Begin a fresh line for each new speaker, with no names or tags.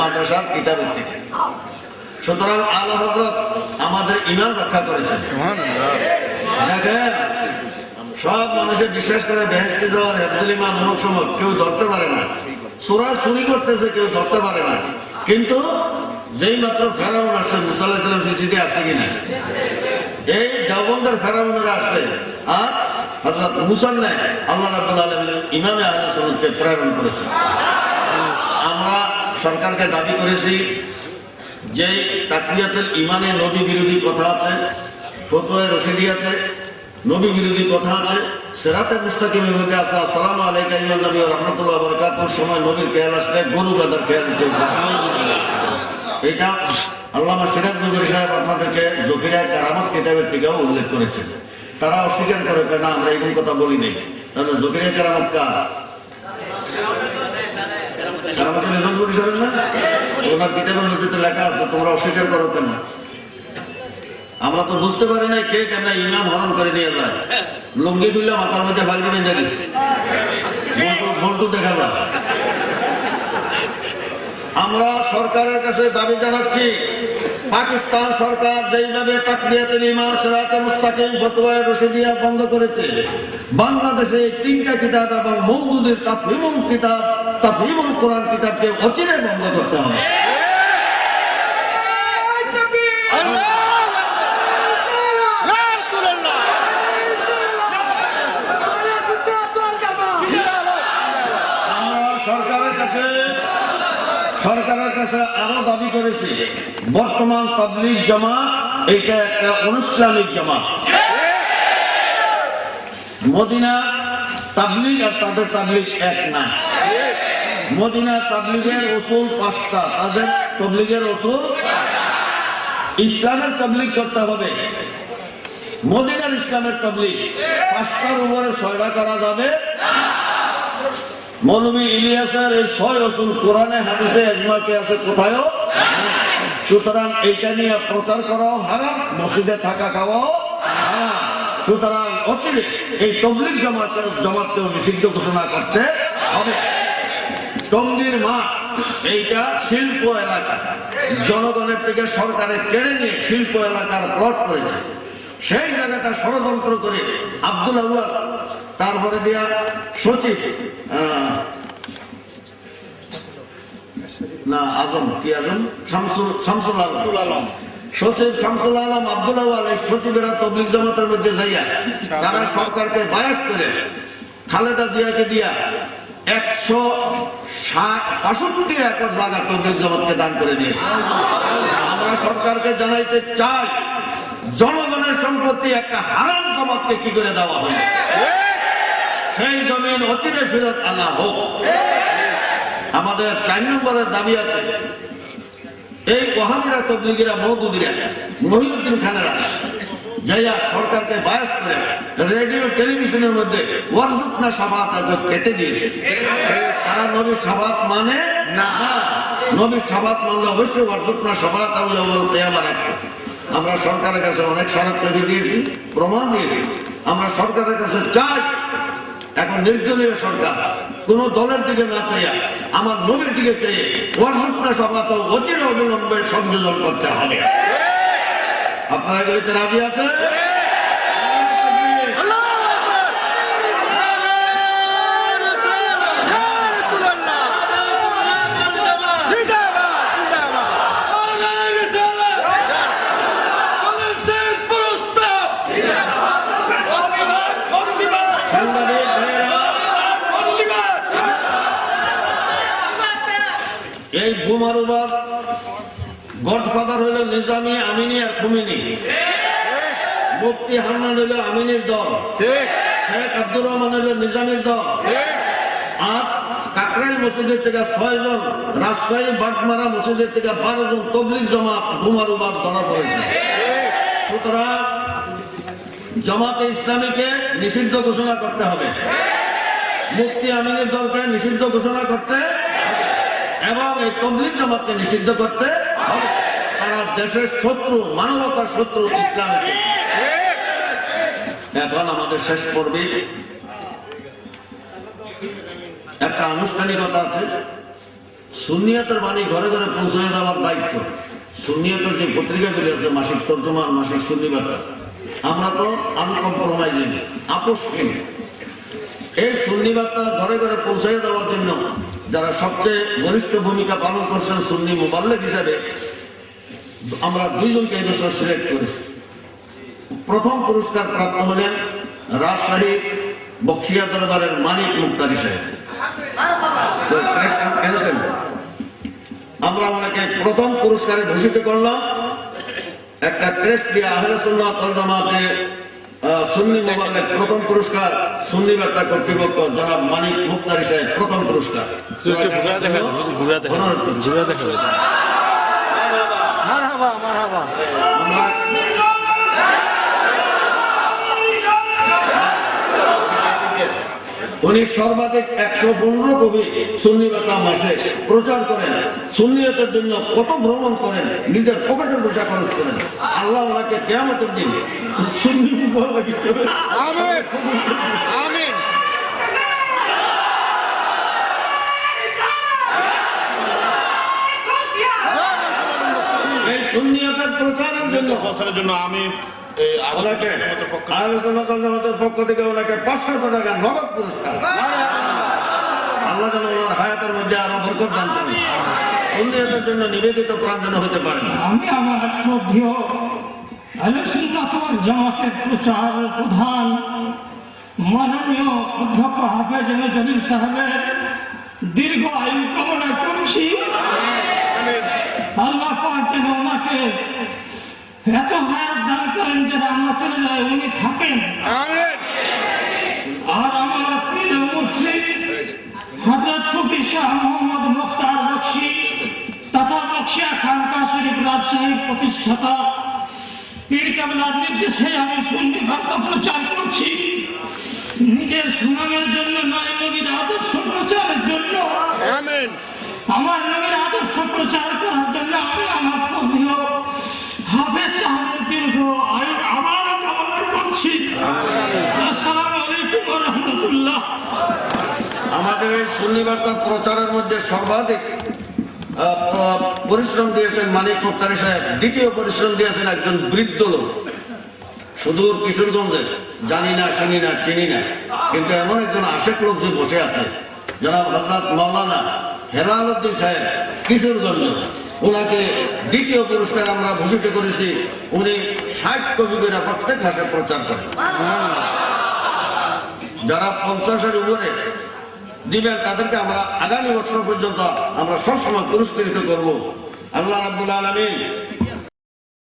মাদ্রাসার কিতাবের থেকে সুতরাং আল্লাহ হজরত আমাদের ইমান রক্ষা করেছেন। দেখেন সব মানুষের বিশ্বাস করে বেহেস্তে যাওয়ার হেফজুল ইমান অমুক সময় কেউ ধরতে পারে না। সুরা চুরি করতেছে কেউ ধরতে পারে না। কিন্তু যেই মাত্র ফেরাউন আসছে মুসাল্লাহ সাল্লাম সিসিতে আসছে কিনা? এই দেওবন্দের ফেরাউনের আসছে। আর হজরত মুসান আল্লাহ রাবুল আলম ইমামে সুন্নতকে প্রেরণ করেছে। আমরা সরকারকে দাবি করেছি যে তাকরিয়াতুল ইমানে নবী বিরোধী কথা আছে, ফতোয়া রশিদিয়াতে নবী বিরোধী কথা আছে, সেরাতে মুস্তাকিমের মধ্যে আছে, আসসালামু আলাইকা নবী রাহমাতুল্লাহি ওয়া বারাকাতুহু, সময় নবীর খেয়াল আসলে গরু গাদার খেয়াল এটা আল্লামা সিরাজ নগরী সাহেব আপনাদেরকে জফিরা কারামত কিতাবের থেকেও উল্লেখ করেছেন। তারা অস্বীকার করে, না, আমরা এরকম কথা বলি নাই। তাহলে জফিরা কারামত কার? কারামত নিজাম নগরী সাহেব না? ওনার কিতাবের মধ্যে লেখা আছে, তোমরা অস্বীকার করো কেন? আমরা তো বুঝতে পারি না কে কেন ইমাম হরণ করে নিয়ে যায়। লুঙ্গি খুললে মাথার মধ্যে ভাগ বেঁধে দিচ্ছে দেখা যায়। আমরা সরকারের কাছে দাবি জানাচ্ছি, পাকিস্তান সরকার যেইভাবে রশিদিয়া বন্ধ করেছে, বাংলাদেশে তিনটা কিতাব এবং মৌদুদের তাফহিমুল কিতাব, তাফহিমুল কোরআন কিতাবকে অচিরে বন্ধ করতে হবে আমরা সরকারের কাছে সরকারের কাছে আরও দাবি করেছি, বর্তমান পাবলিক জমা এইটা একটা অনুষ্টানিক জমা মদিনা তাবলিগ আর তাদের তাবলিগ এক না। মদিনা তাবলিগের ওসুল পাঁচটা, তাদের তবলিগের ওসুল ইসলামের তবলিগ করতে হবে। মদিনার ইসলামের তবলিগ, পাঁচটার উপরে ছয়টা করা যাবে। মৌলবী ইলিয়াসের এই ছয় রসুল কোরআনে, হাদিসে এজমাকে আছে, কোথায়ও? সুতরাং নিয়ে প্রচার করাও হারাম। মসজিদে থাকা খাওয়াও সুতরাং অচিরে এই তবলিক জমাতেও নিষিদ্ধ ঘোষণা করতে হবে। টঙ্গির মাঠ এইটা শিল্প এলাকা। জনগণের থেকে সরকারে কেড়ে নিয়ে শিল্প এলাকার প্লট করেছে। সেই জায়গাটা ষড়যন্ত্র করে আব্দুল আউয়াল তারপরে দিয়া সচিব না আজম কি আজম? শামসুল শামসুল আলম। সচিব শামসুল আলম আব্দুল আউয়াল এই সচিবেরা তবলিক জামাতের মধ্যে যাইয়া তারা সরকারকে বায়াস করে খালেদা জিয়াকে দিয়া একশো বাষট্টি একর জায়গা তবলিক জামাতকে দান করে দিয়েছে। আমরা সরকারকে জানাইতে চাই জনগণের সম্পত্তি একটা হারাম জমাতকে কি করে দেওয়া হলো সেই জমিন অচিরে ফেরত আনা হোক। আমাদের চার নম্বরের দাবি আছে, এই ওহাবিরা তবলিগিরা মৌদুদিরা মহিউদ্দিন খানেরা, যাইয়া সরকারকে বায়াস করে রেডিও, টেলিভিশনের মধ্যে ওয়ারজুকনা সাবাত কেটে দিয়েছে। তারা নবীর সাবাত মানে না। সাবাত মানলে অবশ্যই ওয়ারজুকনা সাবাত আমার আছে আমরা সরকারের কাছে অনেক সড়ক রেখে দিয়েছি, প্রমাণ দিয়েছি। আমরা সরকারের কাছে চাই এখন নির্দলীয় সরকার, কোন দলের দিকে না চাইয়া আমার নবীর দিকে চেয়ে সভা তো অচির অবিলম্বে সংযোজন করতে হবে। আপনারা এগুলিতে রাজি আছে এই বোমারুবার গডফাদার হইল নিজামি আমিনী আর খুমিনি। মুফতি হান্নান হইল আমিনীর দল। শেখ আব্দুর রহমান হইল নিজামের দল। আর কাকরাইল মসজিদের থেকে ছয় জন রাজশাহী বাগমারা মসজিদের থেকে বারো জন তবলিক জমাত বোমারুবাদ ধরা পড়েছে। সুতরাং জামাতে ইসলামীকে নিষিদ্ধ ঘোষণা করতে হবে। মুফতি আমিনের দলকে নিষিদ্ধ ঘোষণা করতে এবং এই তবলিক জামাতকে নিষিদ্ধ করতে হবে। তারা দেশের শত্রু, মানবতার শত্রু, ইসলামের। এখন আমাদের শেষ পর্বে একটা আনুষ্ঠানিকতা আছে। সুনিয়তের বাণী ঘরে ঘরে পৌঁছে দেওয়ার দায়িত্ব। সুনিয়তের যে পত্রিকাগুলি আছে, মাসিক তর্জমান মাসিক সুন্নিবার্তা আমরা তো আনকম্প্রোমাইজিং আপোষহীন। এই সুন্নিবার্তা ঘরে ঘরে পৌঁছে দেওয়ার জন্য যারা সবচেয়ে ঘনিষ্ঠ ভূমিকা পালন করছেন সুন্নি মোবাল্লেক হিসাবে, আমরা দুইজনকে এই বছর সিলেক্ট করেছি। প্রথম পুরস্কার প্রাপ্ত হলেন রাজশাহী বক্সিয়া দরবারের মানিক মুক্তারি সাহেব। আমরা ওনাকে প্রথম পুরস্কারে ভূষিত করলাম। একটা ক্রেস দিয়ে আহলে জামাতে সুন্নি মোবাল্লেক প্রথম পুরস্কার সুন্নি বার্তা কর্তৃপক্ষ জনাব মানিক মুক্তারি সাহেব প্রথম পুরস্কার। উনি সর্বাধিক একশো পনেরো কবি সুন্নি বাংলা মাসে প্রচার করেন। সুন্নিয়তের জন্য কত ভ্রমণ করেন নিজের পকেটের পয়সা খরচ করেন। আল্লাহ ওনাকে কেমতের দিন সুন্নি এই সুন্নিয়তের প্রচারের জন্য
বছরের জন্য আমি
ওনাকে
আলোচনা জমাতের পক্ষ থেকে।
আলোচনা জমাতের পক্ষ থেকে ওনাকে পাঁচশো টাকা নগদ পুরস্কার। আল্লাহ যেন ওনার হায়াতের মধ্যে আরও বরকত দান করেন। সুন্নিয়তের জন্য নিবেদিত প্রাণ যেন হতে পারেন
আমি আমার শ্রদ্ধেয় আলোচনাতর জামাতের প্রচার প্রধান মাননীয় অধ্যক্ষ হাফেজ জলিল সাহেবের দীর্ঘ আয়ু কামনা করছি। আল্লাহ পাক যেন ওনাকে এত হায়াত দান করেন যে আমরা চলে যায় উনি থাকেন। আর আমার প্রিয় মুসলিম হজরত সুফি শাহ মোহাম্মদ মুখতার বক্সি তথা বক্সিয়া খানকা শরীফ রাজশাহীর প্রতিষ্ঠাতা। পীর কাবলার নির্দেশে আমি সুন্নি বার্তা প্রচার করছি। নিজের সুনামের জন্য নয় নবীর আদর্শ প্রচারের জন্য। আমার নবীর আদর্শ প্রচার করার
বার্তা প্রচারের মধ্যে সর্বাধিক পরিশ্রম দিয়েছেন মানিক মুক্তারি সাহেব। দ্বিতীয় পরিশ্রম দিয়েছেন একজন বৃদ্ধ লোক। সুদূর কিশোরগঞ্জে জানি না শুনি না চিনি না। কিন্তু এমন একজন আশেক লোক যে বসে আছে। জনাব হজরত মাওলানা হেলাল উদ্দিন সাহেব কিশোরগঞ্জ। ওনাকে দ্বিতীয় পুরস্কার আমরা ভূষিত করেছি। উনি ষাট কবিরা প্রত্যেক মাসে প্রচার করেন। যারা পঞ্চাশের উপরে দিবেন তাদেরকে আমরা আগামী বছর পর্যন্ত আমরা সবসময় পুরস্কৃত করব। আল্লাহ রাবুল আলমিন